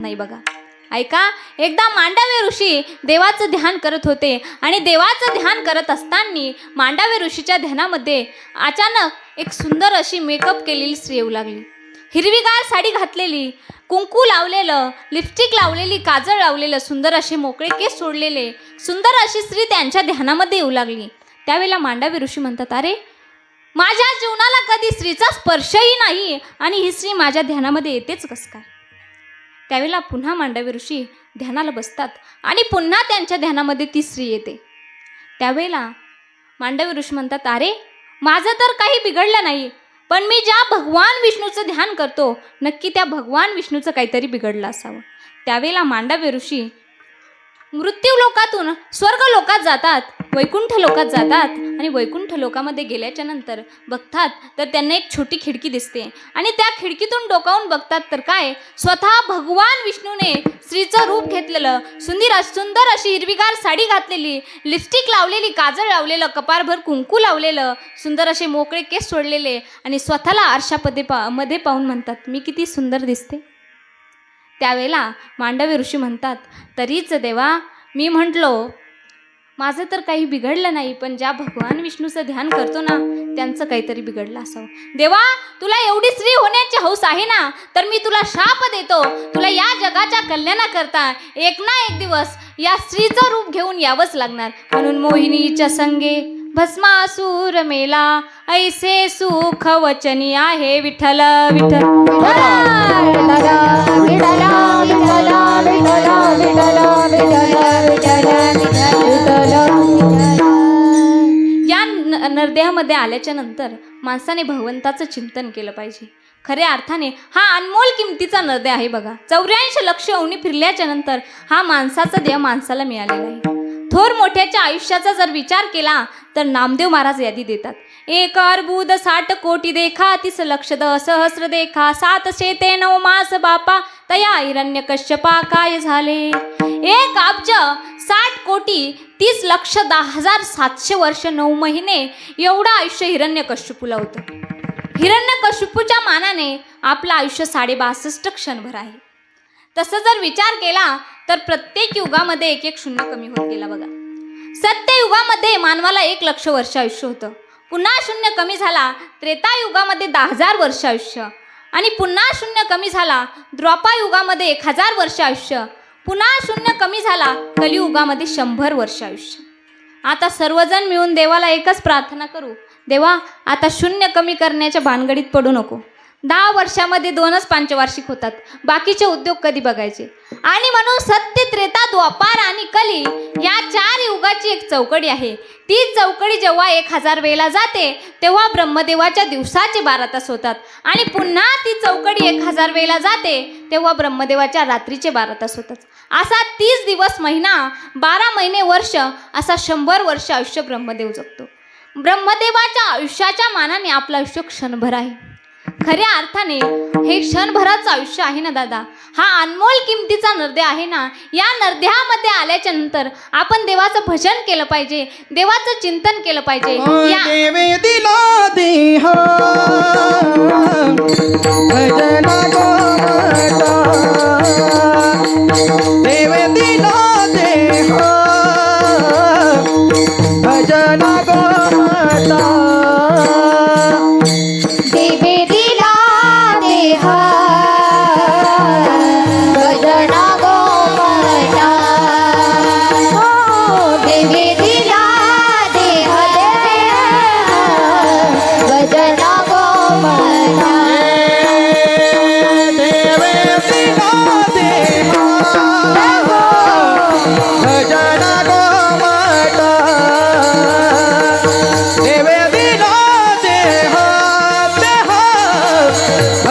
नाही बघा. ऐका एकदा मांडव्य ऋषी देवाचं ध्यान करत होते आणि देवाचं ध्यान करत असताना मांडव्य ऋषीच्या ध्यानामध्ये अचानक एक सुंदर अशी मेकअप केलेली स्त्री येऊ लागली. हिरवीगार साडी घातलेली कुंकू लावलेलं लिपस्टिक लावलेली काजळ लावलेलं सुंदर असे मोकळे केस सोडलेले सुंदर अशी स्त्री त्यांच्या ध्यानामध्ये येऊ लागली. त्यावेळेला मांडव्य ऋषी म्हणतात अरे माझ्या जीवनाला कधी स्त्रीचा स्पर्शही नाही आणि ही स्त्री माझ्या ध्यानामध्ये येतेच कसं काय? त्यावेळेला पुन्हा मांडवी ऋषी ध्यानाला बसतात आणि पुन्हा त्यांच्या ध्यानामध्ये ती स्त्री येते. त्यावेळेला मांडवी ऋषी म्हणतात अरे माझं तर काही बिघडलं नाही पण मी ज्या भगवान विष्णूचं ध्यान करतो नक्की त्या भगवान विष्णूचं काहीतरी बिघडलं असावं. त्यावेळेला मांडव्य ऋषी मृत्यू लोकातून स्वर्ग लोकात जातात वैकुंठ लोकात जातात आणि वैकुंठ लोकामध्ये गेल्याच्यानंतर बघतात तर त्यांना एक छोटी खिडकी दिसते. आणि त्या खिडकीतून डोकावून बघतात तर काय? स्वतः भगवान विष्णूने स्त्रीचं रूप घेतलेलं सुंदर सुंदर अशी हिरवीगार साडी घातलेली लिपस्टिक लावलेली काजळ लावलेलं कपारभर कुंकू लावलेलं सुंदर असे मोकळे केस सोडलेले आणि स्वतःला आरशापदे पा मध्ये पाहून म्हणतात मी किती सुंदर दिसते. त्यावेळेला मांडवी ऋषी म्हणतात तरीच देवा मी म्हटलो माझं तर काही बिघडलं नाही पण ज्या भगवान विष्णूचं ध्यान करतो ना त्यांचं काहीतरी बिघडलं असावं. देवा तुला एवढी स्त्री होण्याची हौस आहे ना तर मी तुला शाप देतो. तुला या जगाच्या कल्याणाकरता एक ना एक दिवस या स्त्रीचं रूप घेऊन यावंच लागणार. म्हणून मोहिनीच्या संगे भस्मासूर मेला ऐसे सुख वचनी आहे विठ्ठल विठ्ठल. विठ्ठल विठ्ठल विठ्ठल नरदेहामध्ये आल्याच्यानंतर माणसाने भगवंताचं चिंतन केलं पाहिजे. खऱ्या अर्थाने हा अनमोल किमतीचा नरदेह आहे बघा. चौऱ्याऐंशी लक्ष अवनी फिरल्याच्या नंतर हा माणसाचा देह माणसाला मिळालेला आहे थोर मोठ्याच्या आयुष्याचा जर विचार केला तर नामदेव महाराज यादी देतात. एक अर्बुद साठ कोटी देखा तीस लक्ष द सहस्र देखा सात शेते नऊ मास बापा तया हिरण्य कश्यपा काय झाले? एक अब्ज साठ कोटी तीस लक्ष दहा हजार सातशे वर्ष नऊ महिने एवढं आयुष्य हिरण्य कश्यपूला होतं. हिरण्य कश्यपूच्या मानाने आपलं आयुष्य साडे बासष्ट क्षणभर आहे. तसं जर विचार केला तर प्रत्येक युगामध्ये एक एक शून्य कमी होत गेला बघा. सत्ययुगामध्ये मानवाला एक लक्ष वर्ष आयुष्य होतं. पुन्हा शून्य कमी झाला त्रेतायुगामध्ये दहा हजार वर्ष आयुष्य. आणि पुन्हा शून्य कमी झाला द्वापायुगामध्ये एक हजार वर्ष आयुष्य. पुन्हा शून्य कमी झाला कलियुगामध्ये शंभर वर्ष आयुष्य. आता सर्वजण मिळून देवाला एकच प्रार्थना करू. देवा आता शून्य कमी करण्याच्या भानगडीत पडू नको. दहा वर्षामध्ये दोनच पंचवार्षिक होतात. बाकीचे उद्योग कधी बघायचे? आणि म्हणून सत्य त्रेता द्वापार आणि कली या चार युगाची एक चौकडी आहे. ती चौकडी जेव्हा एक हजार वेळेला जाते तेव्हा ब्रह्मदेवाच्या दिवसाचे बारा तास होतात. आणि पुन्हा ती चौकडी एक हजार वेळेला जाते तेव्हा ब्रह्मदेवाच्या रात्रीचे बारा तास होतात. असा तीस दिवस महिना बारा महिने वर्ष असा शंभर वर्ष आयुष्य ब्रह्मदेव जगतो. ब्रह्मदेवाच्या आयुष्याच्या मानाने आपलं आयुष्य क्षणभर आहे. खऱ्या अर्थाने हे क्षणभराचं आयुष्य आहे ना दादा? हा अनमोल किमतीचा नरदे आहे ना? या नरदेहामध्ये आल्याच्यानंतर आपण देवाचं भजन केलं पाहिजे देवाचं चिंतन केलं पाहिजे. या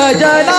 भजन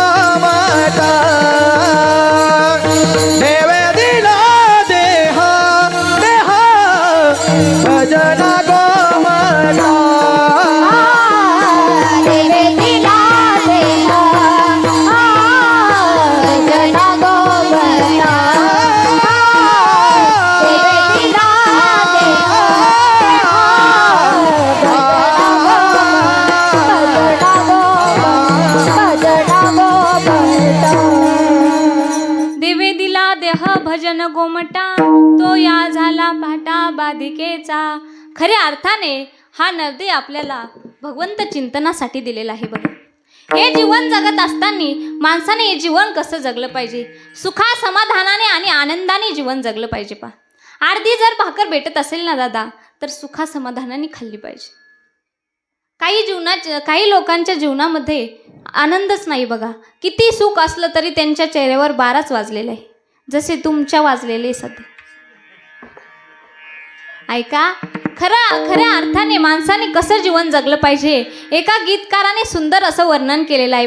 पाटा बाधिकेचा. खऱ्या अर्थाने हा नर्दे आपल्याला भगवंत चिंतनासाठी दिलेला आहे बघा. हे जीवन जगत असताना माणसाने हे जीवन कसं जगलं पाहिजे? सुखा समाधानाने आणि आनंदाने जीवन जगलं पाहिजे पा अर्धी जर भाकर भेटत असेल ना दादा तर सुखा समाधानाने खाल्ली पाहिजे. काही जीवनाच्या काही लोकांच्या जीवनामध्ये आनंदच नाही बघा. किती सुख असलं तरी त्यांच्या चेहऱ्यावर बाराच वाजलेलं आहे. जसे तुमच्या वाजलेले सध्या. ऐका खरा खऱ्या अर्थाने माणसाने कसं जीवन जगलं पाहिजे? एका गीतकाराने सुंदर असं वर्णन केलेलं आहे.